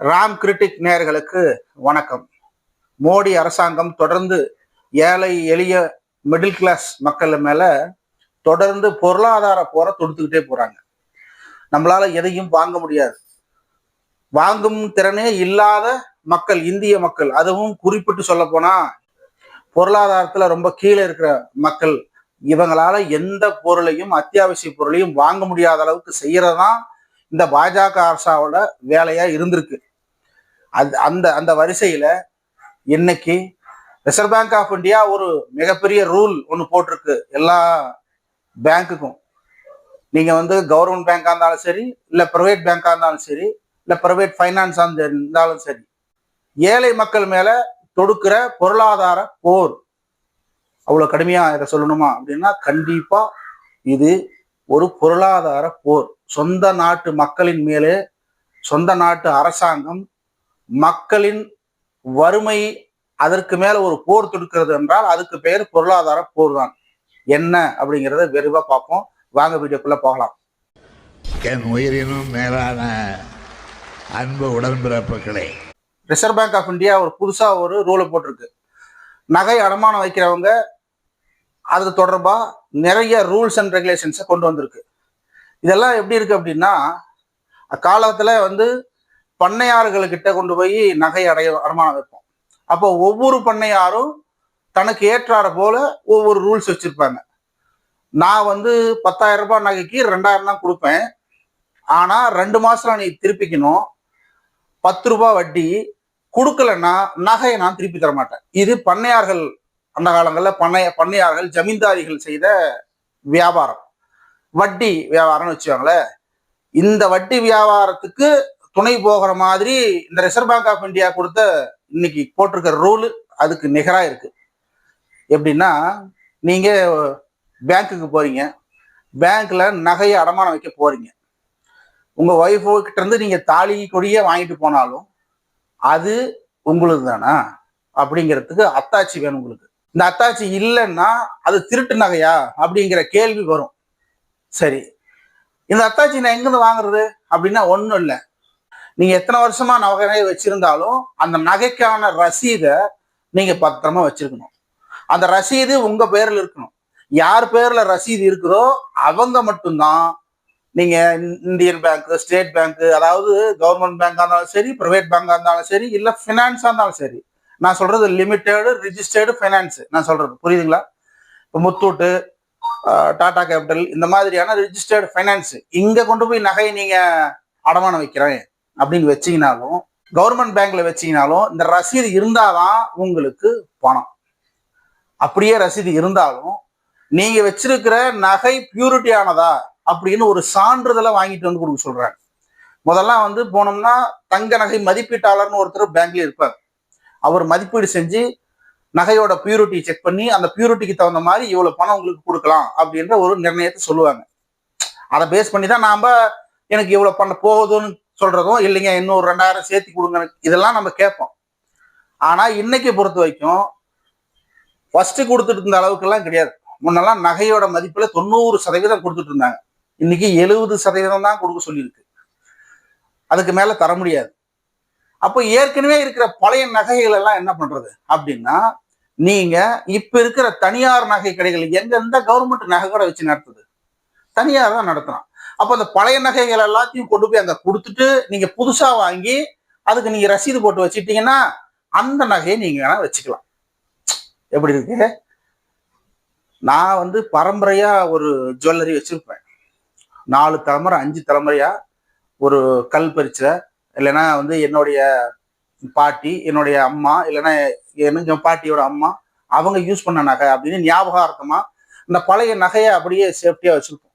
Ram critic நேயர்களுக்கு வணக்கம். மோடி அரசாங்கம் தொடர்ந்து ஏழை எளிய மிடில் கிளாஸ் மக்கள் மேல தொடர்ந்து பொருளாதார போரை தொடுத்துக்கிட்டே போறாங்க. நம்மளால எதையும் வாங்க முடியாது. வாங்கும் திறனே இல்லாத மக்கள் இந்திய மக்கள் அதுவும் குறிப்பிட்டு சொல்ல போனா பொருளாதாரத்துல ரொம்ப கீழே இருக்கிற மக்கள் இவங்களால எந்த பொருளையும் அத்தியாவசிய பொருளையும் வாங்க முடியாத அளவுக்கு செய்யறதுதான் இந்த பாஜக அரசாவோட வேலையா இருந்திருக்கு. அது அந்த அந்த வரிசையில இன்னைக்கு ரிசர்வ் பேங்க் ஆஃப் இந்தியா ஒரு மிகப்பெரிய ரூல் ஒன்று போட்டிருக்கு எல்லா பேங்க்குக்கும் நீங்க வந்து கவர்மெண்ட் பேங்காக இருந்தாலும் சரி இல்லை ப்ரைவேட் பேங்காக இருந்தாலும் சரி இல்லை ப்ரைவேட் ஃபைனான்ஸாக இருந்தாலும் சரி ஏழை மக்கள் மேல தொடுக்கிற பொருளாதார போர். அவ்வளோ கடுமையாக இதை சொல்லணுமா அப்படின்னா கண்டிப்பா இது ஒரு பொருளாதார போர். சொந்த நாட்டு மக்களின் மேலே சொந்த நாட்டு அரசாங்கம் மக்களின் வறுமை அதற்கு மேல ஒரு போர் தொடுக்கிறது என்றால் அதுக்கு பெயர் பொருளாதார போர் தான் என்ன அப்படிங்கிறத விரிவா பார்ப்போம். வாங்க வீடியோக்குள்ள போகலாம். என் உயிரினும் மேலான அன்பு உடன்பிறப்புகளே. ரிசர்வ் பேங்க் ஆஃப் இந்தியா ஒரு புதுசா ஒரு ரூலை போட்டிருக்கு. நகை அடமானம் வைக்கிறவங்க அது தொடர்பா நிறைய ரூல்ஸ் அண்ட் ரெகுலேஷன்ஸை கொண்டு வந்திருக்கு. இதெல்லாம் எப்படி இருக்கு அப்படின்னா அக்காலத்துல வந்து பண்ணையாறுகளுக்கிட்ட கொண்டு போய் நகை அடைய அடமானம் வைப்போம். அப்போ ஒவ்வொரு பண்ணையாரும் தனக்கு ஏற்றாற போல ஒவ்வொரு ரூல்ஸ் வச்சிருப்பாங்க. நான் வந்து பத்தாயிரம் ரூபாய் நகைக்கு ரெண்டாயிரம் தான் கொடுப்பேன். ஆனா ரெண்டு மாதம் நீ திருப்பிக்கணும். பத்து ரூபாய் வட்டி கொடுக்கலன்னா நகையை நான் திருப்பி தர மாட்டேன். இது பண்ணையார்கள் அந்த காலங்களில் பண்ணைய பண்ணையார்கள் ஜமீன்தாரிகள் செய்த வியாபாரம். வட்டி வியாபாரம்னு வச்சுக்கோங்களேன். இந்த வட்டி வியாபாரத்துக்கு துணை போகிற மாதிரி இந்த ரிசர்வ் பேங்க் ஆஃப் இந்தியா கொடுத்த இன்னைக்கு போட்டிருக்கிற ரூல் அதுக்கு நிகராக இருக்கு. எப்படின்னா நீங்க பேங்க்குக்கு போறீங்க. பேங்க்ல நகையை அடமானம் வைக்க போறீங்க. உங்க ஒய்ஃபோ கிட்ட இருந்து நீங்க தாலி கொடியே வாங்கிட்டு போனாலும் அது உங்களுக்கு தானா? அப்படிங்கிறதுக்கு அத்தாட்சி வேணும் உங்களுக்கு. இந்த அத்தாட்சி இல்லைன்னா அது திருட்டு நகையா? அப்படிங்கிற கேள்வி வரும். சரி. இந்த அத்தாட்சி நான் எங்கேருந்து வாங்குறது? அப்படின்னா ஒன்றும் இல்லை. நீங்க எத்தனை வருஷமா நகை வச்சிருந்தாலும் அந்த நகைக்கான ரசீதை நீங்க பத்திரமா வச்சிருக்கணும். அந்த ரசீது உங்க பேர்ல இருக்கணும். யார் பேர்ல ரசீது இருக்குதோ அவங்க மட்டும்தான் நீங்க இந்தியன் பேங்க் ஸ்டேட் பேங்க் அதாவது கவர்மெண்ட் பேங்கா இருந்தாலும் சரி பிரைவேட் பேங்கா இருந்தாலும் சரி இல்ல ஃபினான்ஸா இருந்தாலும் சரி. நான் சொல்றது லிமிட்டெடு ரிஜிஸ்டர்டு ஃபைனான்ஸ் நான் சொல்றது. புரியுதுங்களா? இப்போ முத்தூட்டு டாடா கேபிட்டல் இந்த மாதிரியான ரிஜிஸ்டர்டு ஃபைனான்ஸ் இங்க கொண்டு போய் நகையை நீங்க அடமானம் வைக்கிறேன். அப்படின்னு வச்சிங்கனாலும் கவர்மெண்ட் பேங்க்ல வச்சிங்கனாலும் இந்த ரசீது இருந்தாதான் உங்களுக்கு பணம். அப்படியே ரசீது இருந்தாலும் நீங்க வச்சிருக்கிற நகை பியூரிட்டி ஆனதா அப்படின்னு ஒரு சான்றிதழை வாங்கிட்டு வந்து கொடுக்க சொல்றாங்க. முதல்லாம் வந்து போனோம்னா தங்க நகை மதிப்பீட்டாளர்னு ஒருத்தர் பேங்க்ல இருப்பார். அவர் மதிப்பீடு செஞ்சு நகையோட பியூரிட்டி செக் பண்ணி அந்த பியூரிட்டிக்கு தகுந்த மாதிரி இவ்வளவு பணம் உங்களுக்கு கொடுக்கலாம் அப்படின்ற ஒரு நிர்ணயத்தை சொல்லுவாங்க. அதை பேஸ் பண்ணி தான் நாம எனக்கு இவ்வளவு பண்ண போகுதுன்னு சொல்றதும் இல்லைங்க இன்னும் ரெண்டாயிரம் சேர்த்து கொடுங்க இதெல்லாம் நம்ம கேட்போம். ஆனா இன்னைக்கு பொறுத்த வரைக்கும் ஃபர்ஸ்ட் கொடுத்துட்டு இருந்த அளவுக்குலாம் கிடையாது. முன்னெல்லாம் நகையோட மதிப்புல தொண்ணூறு சதவீதம் கொடுத்துட்டு இருந்தாங்க. இன்னைக்கு எழுபது சதவீதம் தான் கொடுக்க சொல்லியிருக்கு. அதுக்கு மேல தர முடியாது. அப்போ ஏற்கனவே இருக்கிற பழைய நகைகள் எல்லாம் என்ன பண்றது? அப்படின்னா நீங்க இப்ப இருக்கிற தனியார் நகை கடைகள் எங்க எந்த கவர்மெண்ட் நகை கடை வச்சு நடத்துது? தனியார் தான் நடத்துறான். அப்போ அந்த பழைய நகைகள் எல்லாத்தையும் கொண்டு போய் அங்க கொடுத்துட்டு நீங்க புதுசா வாங்கி அதுக்கு நீங்க ரசீது போட்டு வச்சுட்டீங்கன்னா அந்த நகையை நீங்க வேணா வச்சுக்கலாம். எப்படி இருக்கு? நான் வந்து பரம்பரையா ஒரு ஜுவல்லரி வச்சிருப்பேன். நாலு தலைமுறை அஞ்சு தலைமுறையா ஒரு கல் பறிச்ச இல்லைன்னா வந்து என்னுடைய பாட்டி என்னுடைய அம்மா இல்லைன்னா எனக்கு என் பாட்டியோட அம்மா அவங்க யூஸ் பண்ண நகை அப்படின்னு ஞாபகார்த்தமா இந்த பழைய நகையை அப்படியே சேஃப்டியா வச்சிருப்போம்.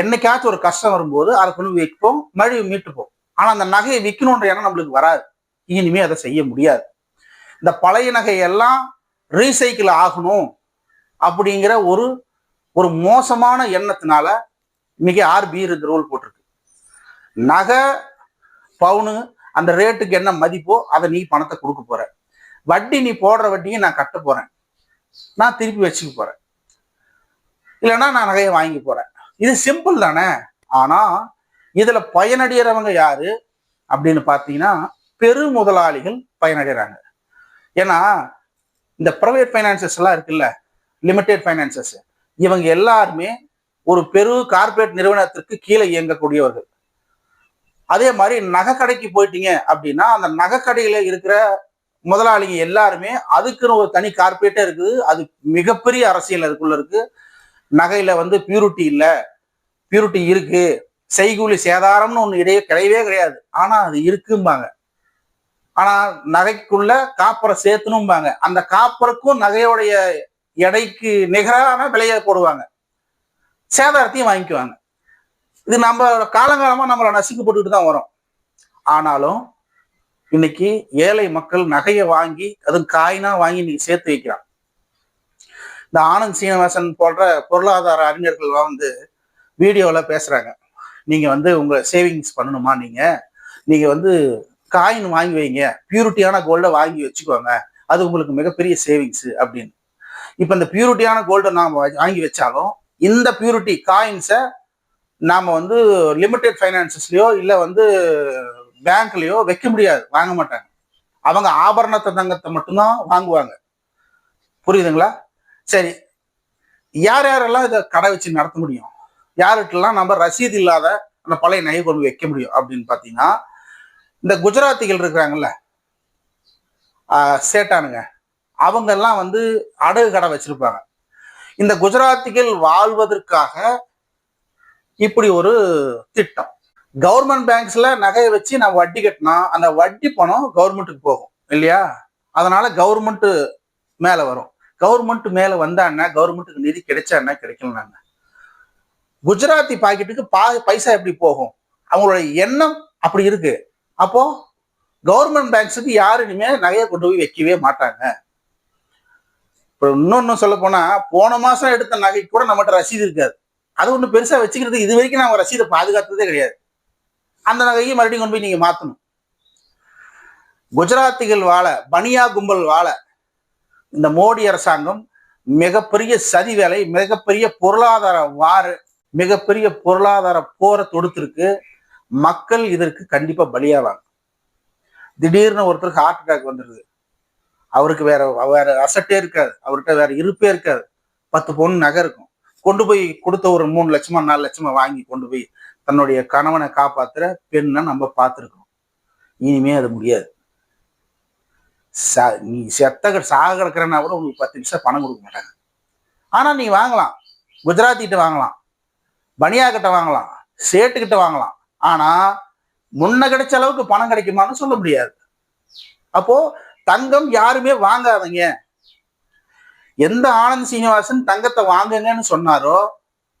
என்னைக்காச்சும் ஒரு கஷ்டம் வரும்போது அதை கொண்டு விற்போம் மறுபடியும் மீட்டுப்போம். ஆனா அந்த நகையை விற்கணுன்ற எண்ணம் நம்மளுக்கு வராது. இனிமே அதை செய்ய முடியாது. இந்த பழைய நகையெல்லாம் ரீசைக்கிள் ஆகணும் அப்படிங்கிற ஒரு ஒரு மோசமான எண்ணத்தினால இன்னைக்கு ஆர்பி இந்த ரூல் போட்டிருக்கு. நகை பவுனு அந்த ரேட்டுக்கு என்ன மதிப்போ அதை நீ பணத்தை கொடுக்க போற. வட்டி நீ போடுற வட்டியை நான் கட்ட போறேன். நான் திருப்பி வச்சுக்க போறேன். இல்லைன்னா நான் நகையை வாங்கி போறேன். இது சிம்பிள் தானே? ஆனா இதுல பயனடைகிறவங்க யாரு? அப்படின்னு பார்த்தீங்கன்னா பெரு முதலாளிகள் பயனடைகிறாங்க ஏன்னா இந்த ப்ரைவேட் ஃபைனான்சஸ் எல்லாம் இருக்குல்ல லிமிடெட் ஃபைனான்சஸ் இவங்க எல்லாருமே ஒரு பெரு கார்ப்பரேட் நிறுவனத்திற்கு கீழே இயங்கக்கூடியவர்கள். அதே மாதிரி நகைக்கடைக்கு போயிட்டீங்க அப்படின்னா அந்த நகை கடையில இருக்கிற முதலாளிங்க எல்லாருமே அதுக்குன்னு ஒரு தனி கார்பரேட்டே இருக்குது. அது மிகப்பெரிய அரசியல் அதுக்குள்ள இருக்கு. நகையில வந்து பியூரிட்டி இல்லை. பியூரிட்டி இருக்கு. செய்கூலி சேதாரம்னு ஒன்று இடையே கிடையவே கிடையாது. ஆனா அது இருக்கும்பாங்க. ஆனா நகைக்குள்ள காப்பரை சேர்த்தணும்பாங்க. அந்த காப்பருக்கும் நகையோடைய எடைக்கு நிகரான விலையை போடுவாங்க. சேதாரத்தையும் வாங்கிக்குவாங்க. இது நம்ம காலங்காலமா நம்மளை நசுக்கப்பட்டுக்கிட்டு தான் வரோம். ஆனாலும் இன்னைக்கு ஏழை மக்கள் நகையை வாங்கி அதுவும் காயினா வாங்கி இன்னைக்கு சேர்த்து வைக்கிறான் இந்த ஆனந்த் சீனிவாசன் போன்ற பொருளாதார அறிஞர்கள்லாம் வந்து வீடியோவில் பேசுகிறாங்க நீங்கள் வந்து உங்கள் சேவிங்ஸ் பண்ணணுமா நீங்கள் நீங்கள் வந்து காயின் வாங்கி வைங்க. பியூரிட்டியான கோல்டை வாங்கி வச்சுக்கோங்க. அது உங்களுக்கு மிகப்பெரிய சேவிங்ஸ் அப்படின்னு. இப்போ இந்த பியூரிட்டியான கோல்டை நாம் வாங்கி வச்சாலும் இந்த பியூரிட்டி காயின்ஸை நாம் வந்து லிமிடெட் ஃபைனான்சஸ்லையோ இல்லை வந்து பேங்க்லேயோ வைக்க முடியாது. வாங்க மாட்டாங்க. அவங்க ஆபரண தங்கத்தை மட்டும்தான் வாங்குவாங்க. புரியுதுங்களா? சரி. யார் யாரெல்லாம் இதை கடை வச்சு நடத்த முடியும்? யார்கிட்டலாம் நம்ம ரசீது இல்லாத அந்த பழைய நகை கொண்டு வைக்க முடியும் அப்படின்னு பார்த்தீங்கன்னா இந்த குஜராத்திகள் இருக்கிறாங்கல்ல சேட்டானுங்க. அவங்க எல்லாம் வந்து அடகு கடை வச்சிருப்பாங்க. இந்த குஜராத்திகள் வாழ்வதற்காக இப்படி ஒரு திட்டம். கவர்மெண்ட் பேங்க்ஸ்ல நகையை வச்சு நான் வட்டி கட்டினா அந்த வட்டி பணம் கவர்மெண்ட்டுக்கு போகும் இல்லையா? அதனால கவர்மெண்ட் மேல வரும். கவர்மெண்ட் மேல வந்தான்னா கவர்மெண்ட்டுக்கு நிதி கிடைச்சான்னா கிடைக்கலனாங்க குஜராத்தி பாக்கெட்டுக்கு பா பைசா எப்படி போகும்? அவங்களோட எண்ணம் அப்படி இருக்கு. அப்போ கவர்மெண்ட் பேங்க்ஸுக்கு யாருமே இனிமே நகையை கொண்டு போய் வைக்கவே மாட்டாங்க? இப்போ இன்னொன்னு சொல்ல போனா போன மாசம் எடுத்த நகை கூட நம்மகிட்ட ரசீது இருக்காது. அது ஒண்ணு பெருசா வச்சுக்கிறது இது வரைக்கும் நான் ரசீதை பாதுகாத்ததே கிடையாது. அந்த நகையை மறுபடியும் கொண்டு போய் நீங்க மாத்தணும். குஜராத்திகள் வாழ பனியா கும்பல் வாழ இந்த மோடி அரசாங்கம் மிகப்பெரிய சதி வேலை மிகப்பெரிய பொருளாதார வாறு மிகப்பெரிய பொருளாதார போரை தொடுத்திருக்கு. மக்கள் இதற்கு கண்டிப்பாக பலியாவாங்க. திடீர்னு ஒருத்தருக்கு ஹார்ட் அட்டாக் வந்துடுது அவருக்கு வேற வேற அசட்டே இருக்காது. அவர்கிட்ட வேற இருப்பே இருக்காது. பத்து பொண்ணு நகை இருக்கும். கொண்டு போய் கொடுத்த ஒரு மூணு லட்சமா நாலு லட்சமா வாங்கி கொண்டு போய் தன்னுடைய கணவனை காப்பாத்துற பெண்ணை நம்ம பார்த்துருக்கோம் இனிமே அது முடியாது. ச- நீ செத்த கிட- சாக கிடக்கிறனா கூட உங்களுக்கு பத்து நிமிஷம் பணம் கொடுக்க மாட்டாங்க. ஆனால் நீ வாங்கலாம். குஜராத்திகிட்ட வாங்கலாம். பனியா கிட்ட வாங்கலாம். சேட்டுக்கிட்ட வாங்கலாம். ஆனால் முன்ன கிடைச்ச அளவுக்கு பணம் கிடைக்குமான்னு சொல்ல முடியாது. அப்போ தங்கம் யாருமே வாங்காதீங்க. எந்த ஆனந்த் சீனிவாசன் தங்கத்தை வாங்குங்கன்னு சொன்னாரோ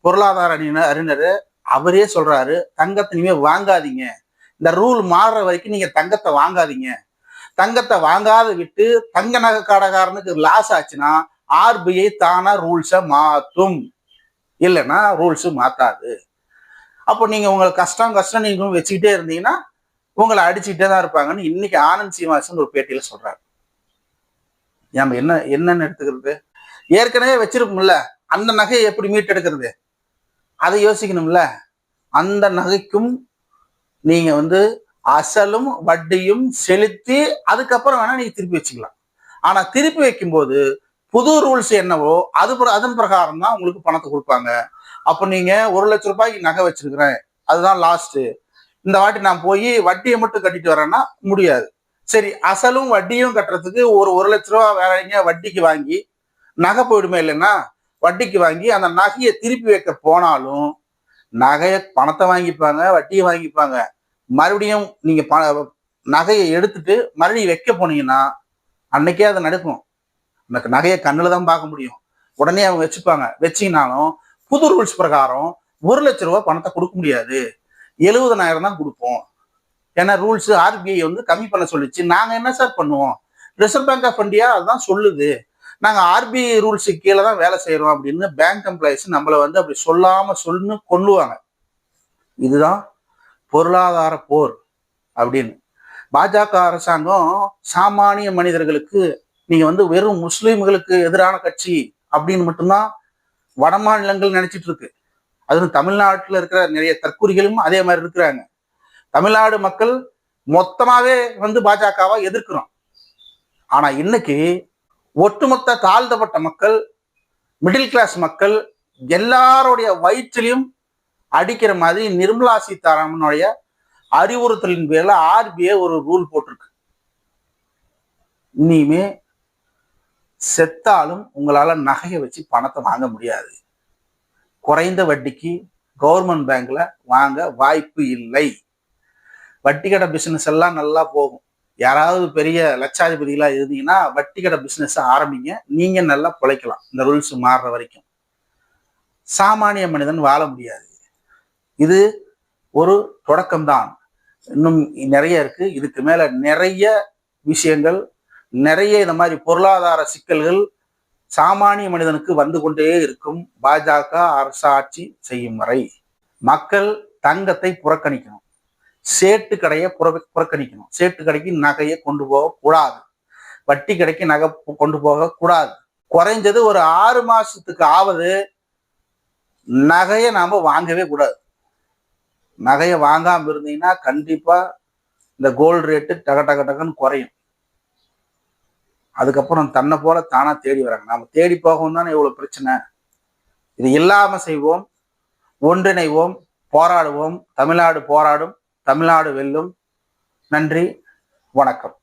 பொருளாதார அறிஞர் அறிஞர் அவரே சொல்றாரு தங்கத்தை இனிமே வாங்காதீங்க. இந்த ரூல் மாறுற வரைக்கும் நீங்க தங்கத்தை வாங்காதீங்க. தங்கத்தை வாங்காத விட்டு தங்க நகை கடைக்காரனுக்கு லாஸ் ஆச்சுன்னா ஆர்பிஐ தானா ரூல்ஸை மாற்றும் இல்லைன்னா ரூல்ஸு மாற்றாது அப்போ நீங்கள் உங்களை கஷ்டம் கஷ்டம் நீங்கள் வச்சுக்கிட்டே இருந்தீங்கன்னா உங்களை அடிச்சுக்கிட்டே தான் இருப்பாங்கன்னு இன்னைக்கு ஆனந்த் சீனிவாசன் ஒரு பேட்டியில் சொல்கிறார் நம்ம என்ன என்னன்னு எடுத்துக்கிறது? ஏற்கனவே வச்சிருப்போம்ல அந்த நகையை எப்படி மீட்டெடுக்கிறது? அதை யோசிக்கணும்ல. அந்த நகைக்கும் நீங்கள் வந்து அசலும் வட்டியும் செலுத்தி அதுக்கப்புறம் வேணா நீங்க திருப்பி வச்சுக்கலாம். ஆனா திருப்பி வைக்கும்போது புது ரூல்ஸ் என்னவோ அது பிர- அதன் பிரகாரம் தான் உங்களுக்கு பணத்தை கொடுப்பாங்க. அப்போ நீங்க ஒரு லட்ச ரூபாய்க்கு நகை வச்சிருக்கிறேன். அதுதான் லாஸ்ட் இந்த வாட்டி நான் போய் வட்டியை மட்டும் கட்டிட்டு வரேன்னா முடியாது. சரி அசலும் வட்டியும் கட்டுறதுக்கு ஒரு ஒரு லட்ச ரூபா வேற எங்க வட்டிக்கு வாங்கி நகை போயிடுமே இல்லைன்னா வட்டிக்கு வாங்கி அந்த நகையை திருப்பி வைக்க போனாலும் நகையை பணத்தை வாங்கிப்பாங்க வட்டியை வாங்கிப்பாங்க. மறுபடியும் நீங்க ப நகையை எடுத்துட்டு மறுபடியும் வைக்க போனீங்கன்னா அன்னைக்கே அது நடக்கும் அந்த நகையை கண்ணில் தான் பார்க்க முடியும். உடனே அவங்க வச்சுப்பாங்க. வச்சிங்கனாலும் புது ரூல்ஸ் பிரகாரம் ஒரு லட்ச ரூபா பணத்தை கொடுக்க முடியாது. எழுபதனாயிரம் தான் கொடுப்போம். ஏன்னா ரூல்ஸ் ஆர்பிஐ வந்து கம்மி பண்ண சொல்லிச்சு. நாங்கள் என்ன சார் பண்ணுவோம்? ரிசர்வ் பேங்க் ஆஃப் இந்தியா அதுதான் சொல்லுது. நாங்கள் ஆர்பிஐ ரூல்ஸுக்கு கீழே தான் வேலை செய்கிறோம் அப்படின்னு பேங்க் எம்ப்ளாயிஸ் நம்மளை வந்து அப்படி சொல்லாமல் சொல்லு கொள்ளுவாங்க இதுதான் பொருளாதார போர் அப்படின்னு. பாஜக அரசாங்கம் சாமானிய மனிதர்களுக்கு நீங்க வந்து வெறும் முஸ்லீம்களுக்கு எதிரான கட்சி அப்படின்னு மட்டும்தான் வட மாநிலங்கள் நினைச்சிட்டு இருக்கு. அதுவும் தமிழ்நாட்டில் இருக்கிற நிறைய தற்கூரிகளும் அதே மாதிரி இருக்கிறாங்க. தமிழ்நாடு மக்கள் மொத்தமாவே வந்து பாஜகவை எதிர்க்கிறோம். ஆனா இன்னைக்கு ஒட்டுமொத்த தாழ்த்தப்பட்ட மக்கள் மிடில் கிளாஸ் மக்கள் எல்லாருடைய வயிற்றிலையும் அடிக்கிற மாதிரி நிர்மலா சீதாராமனுடைய அறிவுறுத்தலின் பேரில் ஆர்பிஐ ஒரு ரூல் போட்டிருக்கு. இனிமே செத்தாலும் உங்களால் நகையை வச்சு பணத்தை வாங்க முடியாது. குறைந்த வட்டிக்கு கவர்மெண்ட் பேங்க்ல வாங்க வாய்ப்பு இல்லை. வட்டி கடை பிசினஸ் எல்லாம் நல்லா போகும். யாராவது பெரிய லட்சாதிபதிகளா இருந்தீங்கன்னா வட்டி கடை பிசினஸ் ஆரம்பிங்க. நீங்க நல்லா பிழைக்கலாம். இந்த ரூல்ஸ் மாறுற வரைக்கும். சாமானிய மனிதன் வாழ முடியாது. இது ஒரு தொடக்கம்தான். இன்னும் நிறைய இருக்கு. இதுக்கு மேல நிறைய விஷயங்கள் நிறைய இந்த மாதிரி பொருளாதார சிக்கல்கள் சாமானிய மனிதனுக்கு வந்து கொண்டே இருக்கும். பாஜக அரசாட்சி செய்யும் வரை மக்கள் தங்கத்தை புறக்கணிக்கணும். சேட்டு கடையை புற புறக்கணிக்கணும். சேட்டு கடைக்கு நகையை கொண்டு போக கூடாது வட்டி கடைக்கு நகை கொண்டு போக கூடாது குறைஞ்சது ஒரு ஆறு மாசத்துக்கு ஆவது நகையை நாம வாங்கவே கூடாது. நகையை வாங்காம இருந்தீங்கன்னா கண்டிப்பா இந்த கோல்டு ரேட்டு டக டக டகன்னு குறையும். அதுக்கப்புறம் தன்னை போல தானா தேடி வராங்க. நாம தேடி போகவும் தானே இவ்வளோ பிரச்சனை. இது இல்லாம செய்வோம் ஒன்றிணைவோம் போராடுவோம். தமிழ்நாடு போராடும் தமிழ்நாடு வெல்லும். நன்றி வணக்கம்.